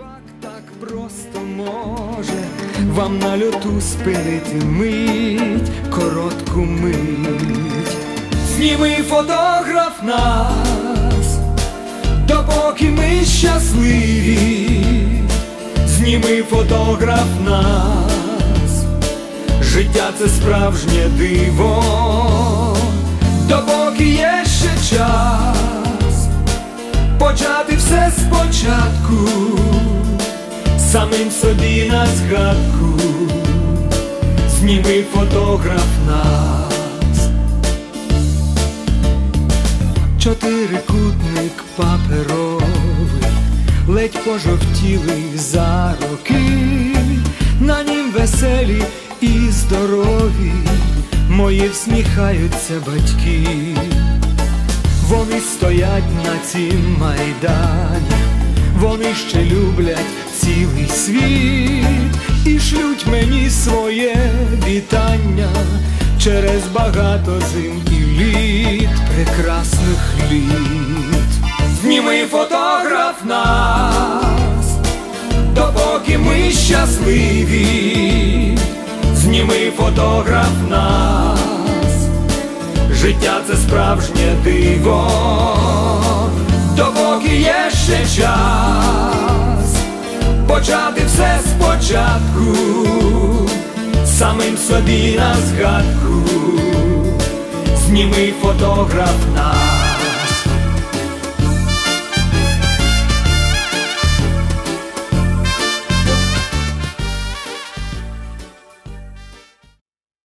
Співак так просто може. Вам на льоту спинити мить, коротку мить. Зніми фотограф нас, допоки ми щасливі, зніми фотограф нас, життя це справжнє диво, допоки є ще час почати спочатку, самим собі на згадку, зніми фотограф нас, чотирикутник паперовий, ледь пожовтілий за роки, на нім веселі і здорові, мої всміхаються батьки. Вони стоять на цім майдані, вони ще люблять цілий світ і шлють мені своє вітання через багато зим і літ, прекрасних літ. Зніми фотограф нас, допоки ми щасливі, зніми фотограф нас життя це справжнє диво, допоки є ще час почати все спочатку, самим собі на згадку, зніми фотограф нас.